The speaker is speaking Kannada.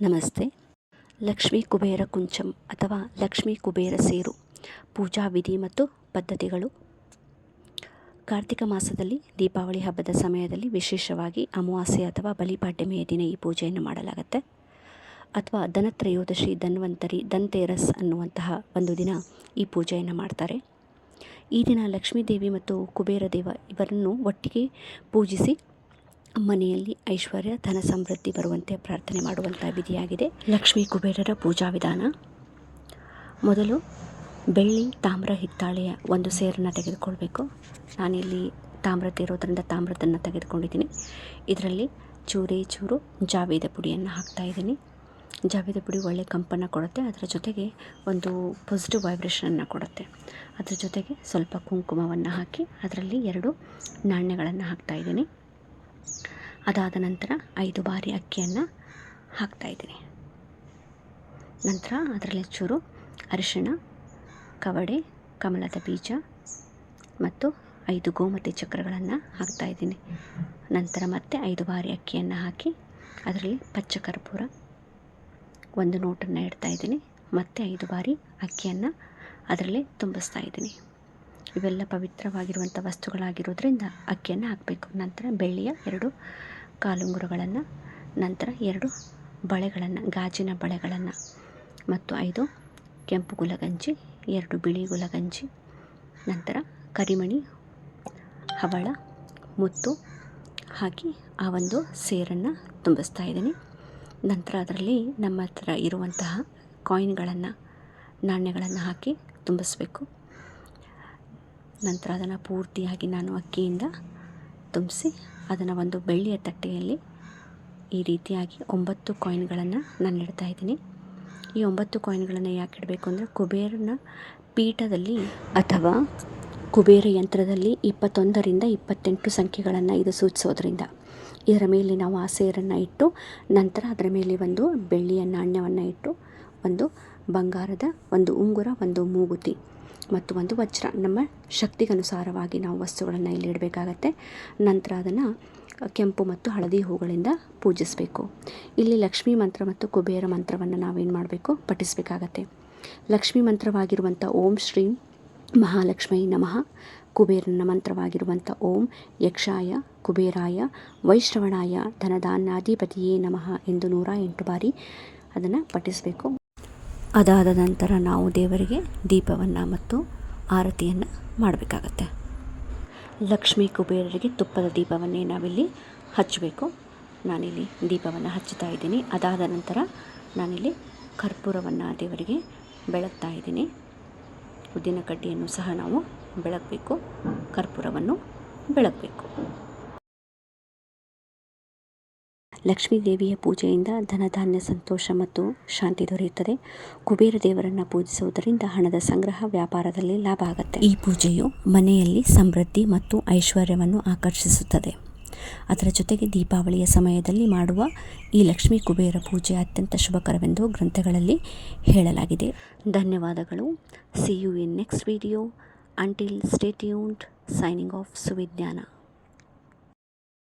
ನಮಸ್ತೆ. ಲಕ್ಷ್ಮೀ ಕುಬೇರ ಕುಂಚಂ ಅಥವಾ ಲಕ್ಷ್ಮೀ ಕುಬೇರ ಸೇರು, ಪೂಜಾ ವಿಧಿ ಮತ್ತು ಪದ್ಧತಿಗಳು. ಕಾರ್ತಿಕ ಮಾಸದಲ್ಲಿ ದೀಪಾವಳಿ ಹಬ್ಬದ ಸಮಯದಲ್ಲಿ ವಿಶೇಷವಾಗಿ ಅಮಾವಾಸ್ಯೆ ಅಥವಾ ಬಲಿಪಾಡ್ಯಮೆಯ ದಿನ ಈ ಪೂಜೆಯನ್ನು ಮಾಡಲಾಗುತ್ತೆ. ಅಥವಾ ಧನತ್ರಯೋದಶಿ ಧನ್ವಂತರಿ ಧನ್ತೇರಸ್ ಅನ್ನುವಂತಹ ಒಂದು ದಿನ ಈ ಪೂಜೆಯನ್ನು ಮಾಡ್ತಾರೆ. ಈ ದಿನ ಲಕ್ಷ್ಮೀ ದೇವಿ ಮತ್ತು ಕುಬೇರ ದೇವ ಇವರನ್ನು ಒಟ್ಟಿಗೆ ಪೂಜಿಸಿ ಮನೆಯಲ್ಲಿ ಐಶ್ವರ್ಯ ಧನ ಸಮೃದ್ಧಿ ಬರುವಂತೆ ಪ್ರಾರ್ಥನೆ ಮಾಡುವಂಥ ವಿಧಿಯಾಗಿದೆ. ಲಕ್ಷ್ಮೀ ಕುಬೇರರ ಪೂಜಾ ವಿಧಾನ. ಮೊದಲು ಬೆಳ್ಳಿ ತಾಮ್ರ ಹಿತ್ತಾಳೆಯ ಒಂದು ಸೇರನ್ನು ತೆಗೆದುಕೊಳ್ಬೇಕು. ನಾನಿಲ್ಲಿ ತಾಮ್ರದ್ದು ಇರೋದರಿಂದ ತಾಮ್ರದನ್ನು ತೆಗೆದುಕೊಂಡಿದ್ದೀನಿ. ಇದರಲ್ಲಿ ಚೂರಿ ಚೂರು ಜಾವೇದ ಪುಡಿಯನ್ನು ಹಾಕ್ತಾಯಿದ್ದೀನಿ ಜಾವೇದ ಪುಡಿ ಒಳ್ಳೆ ಕಂಪನ್ನು ಕೊಡುತ್ತೆ, ಅದರ ಜೊತೆಗೆ ಒಂದು ಪಾಸಿಟಿವ್ ವೈಬ್ರೇಷನನ್ನು ಕೊಡುತ್ತೆ. ಅದರ ಜೊತೆಗೆ ಸ್ವಲ್ಪ ಕುಂಕುಮವನ್ನು ಹಾಕಿ ಅದರಲ್ಲಿ ಎರಡು ನಾಣ್ಯಗಳನ್ನು ಹಾಕ್ತಾಯಿದ್ದೀನಿ ಅದಾದ ನಂತರ ಐದು ಬಾರಿ ಅಕ್ಕಿಯನ್ನು ಹಾಕ್ತಾಯಿದ್ದೀನಿ ನಂತರ ಅದರಲ್ಲಿ ಚೂರು ಅರಿಶಿಣ, ಕವಡೆ, ಕಮಲದ ಬೀಜ ಮತ್ತು ಐದು ಗೋಮತಿ ಚಕ್ರಗಳನ್ನು ಹಾಕ್ತಾಯಿದ್ದೀನಿ ನಂತರ ಮತ್ತೆ ಐದು ಬಾರಿ ಅಕ್ಕಿಯನ್ನು ಹಾಕಿ ಅದರಲ್ಲಿ ಪಚ್ಚ ಕರ್ಪೂರ ಒಂದು ನೋಟನ್ನು ಇಡ್ತಾಯಿದ್ದೀನಿ ಮತ್ತೆ ಐದು ಬಾರಿ ಅಕ್ಕಿಯನ್ನು ಅದರಲ್ಲಿ ತುಂಬಿಸ್ತಾ ಇದ್ದೀನಿ. ಇವೆಲ್ಲ ಪವಿತ್ರವಾಗಿರುವಂಥ ವಸ್ತುಗಳಾಗಿರೋದ್ರಿಂದ ಅಕ್ಕಿಯನ್ನು ಹಾಕಬೇಕು. ನಂತರ ಬೆಳ್ಳಿಯ ಎರಡು ಕಾಲುಂಗುರಗಳನ್ನು, ನಂತರ ಎರಡು ಬಳೆಗಳನ್ನು, ಗಾಜಿನ ಬಳೆಗಳನ್ನು, ಮತ್ತು ಐದು ಕೆಂಪು ಗುಲಗಂಜಿ, ಎರಡು ಬಿಳಿ ಗುಲಗಂಜಿ, ನಂತರ ಕರಿಮಣಿ, ಹವಳ, ಮುತ್ತು ಹಾಕಿ ಆ ಒಂದು ಸೇರನ್ನು ತುಂಬಿಸ್ತಾ ಇದ್ದೀನಿ. ನಂತರ ಅದರಲ್ಲಿ ನಮ್ಮ ಹತ್ರ ಇರುವಂತಹ ಕಾಯಿನ್ಗಳನ್ನು, ನಾಣ್ಯಗಳನ್ನು ಹಾಕಿ ತುಂಬಿಸ್ಬೇಕು. ನಂತರ ಅದನ್ನು ಪೂರ್ತಿಯಾಗಿ ನಾನು ಅಕ್ಕಿಯಿಂದ ತುಂಬಿಸಿ ಅದನ್ನು ಒಂದು ಬೆಳ್ಳಿಯ ತಟ್ಟೆಯಲ್ಲಿ ಈ ರೀತಿಯಾಗಿ ಒಂಬತ್ತು ಕಾಯಿನ್ಗಳನ್ನು ನಾನು ಇಡ್ತಾ ಇದ್ದೀನಿ. ಈ ಒಂಬತ್ತು ಕಾಯಿನ್ಗಳನ್ನು ಯಾಕೆ ಇಡಬೇಕು ಅಂದರೆ ಕುಬೇರನ ಪೀಠದಲ್ಲಿ ಅಥವಾ ಕುಬೇರ ಯಂತ್ರದಲ್ಲಿ ಇಪ್ಪತ್ತೊಂದರಿಂದ ಇಪ್ಪತ್ತೆಂಟು ಸಂಖ್ಯೆಗಳನ್ನು ಇದು ಸೂಚಿಸೋದ್ರಿಂದ. ಇದರ ಮೇಲೆ ನಾವು ಆ ಇಟ್ಟು ನಂತರ ಅದರ ಮೇಲೆ ಒಂದು ಬೆಳ್ಳಿಯ ನಾಣ್ಯವನ್ನು ಇಟ್ಟು ಒಂದು ಬಂಗಾರದ ಒಂದು ಉಂಗುರ, ಒಂದು ಮೂಗುತಿ ಮತ್ತು ಒಂದು ವಜ್ರ. ನಮ್ಮ ಶಕ್ತಿಗನುಸಾರವಾಗಿ ನಾವು ವಸ್ತುಗಳನ್ನು ಇಲ್ಲಿ ಇಡಬೇಕಾಗತ್ತೆ. ನಂತರ ಅದನ್ನು ಕೆಂಪು ಮತ್ತು ಹಳದಿ ಹೂಗಳಿಂದ ಪೂಜಿಸಬೇಕು. ಇಲ್ಲಿ ಲಕ್ಷ್ಮೀ ಮಂತ್ರ ಮತ್ತು ಕುಬೇರ ಮಂತ್ರವನ್ನು ನಾವೇನು ಮಾಡಬೇಕು? ಪಠಿಸಬೇಕಾಗತ್ತೆ. ಲಕ್ಷ್ಮೀ ಮಂತ್ರವಾಗಿರುವಂಥ ಓಂ ಶ್ರೀಂ ಮಹಾಲಕ್ಷ್ಮೀ ನಮಃ. ಕುಬೇರನ ಮಂತ್ರವಾಗಿರುವಂಥ ಓಂ ಯಕ್ಷಾಯ, ಕುಬೇರಾಯ, ವೈಶ್ರವಣಾಯ ಧನದಾನಾಧಿಪತಿಯೇ ನಮಃ ಎಂದು ನೂರ ಎಂಟು ಬಾರಿ ಅದನ್ನು ಪಠಿಸಬೇಕು. ಅದಾದ ನಂತರ ನಾವು ದೇವರಿಗೆ ದೀಪವನ್ನು ಮತ್ತು ಆರತಿಯನ್ನು ಮಾಡಬೇಕಾಗತ್ತೆ. ಲಕ್ಷ್ಮೀ ಕುಬೇರರಿಗೆ ತುಪ್ಪದ ದೀಪವನ್ನೇ ನಾವಿಲ್ಲಿ ಹಚ್ಚಬೇಕು. ನಾನಿಲ್ಲಿ ದೀಪವನ್ನು ಹಚ್ಚುತ್ತಾ ಇದ್ದೀನಿ. ಅದಾದ ನಂತರ ನಾನಿಲ್ಲಿ ಕರ್ಪೂರವನ್ನು ದೇವರಿಗೆ ಬೆಳಗ್ತಾ ಇದ್ದೀನಿ. ಉದ್ದಿನ ಕಡ್ಡಿಯನ್ನು ಸಹ ನಾವು ಬೆಳಗಬೇಕು, ಕರ್ಪೂರವನ್ನು ಬೆಳಗಬೇಕು. ಲಕ್ಷ್ಮೀ ದೇವಿಯ ಪೂಜೆಯಿಂದ ಧನಧಾನ್ಯ ಸಂತೋಷ ಮತ್ತು ಶಾಂತಿ ದೊರೆಯುತ್ತದೆ. ಕುಬೇರ ದೇವರನ್ನು ಪೂಜಿಸುವುದರಿಂದ ಹಣದ ಸಂಗ್ರಹ ವ್ಯಾಪಾರದಲ್ಲಿ ಲಾಭ ಆಗುತ್ತೆ. ಈ ಪೂಜೆಯು ಮನೆಯಲ್ಲಿ ಸಮೃದ್ಧಿ ಮತ್ತು ಐಶ್ವರ್ಯವನ್ನು ಆಕರ್ಷಿಸುತ್ತದೆ. ಅದರ ಜೊತೆಗೆ ದೀಪಾವಳಿಯ ಸಮಯದಲ್ಲಿ ಮಾಡುವ ಈ ಲಕ್ಷ್ಮೀ ಕುಬೇರ ಪೂಜೆ ಅತ್ಯಂತ ಶುಭಕರವೆಂದು ಗ್ರಂಥಗಳಲ್ಲಿ ಹೇಳಲಾಗಿದೆ. ಧನ್ಯವಾದಗಳು. See you in next video until stay tuned signing off ಸುವಿಜ್ಞಾನ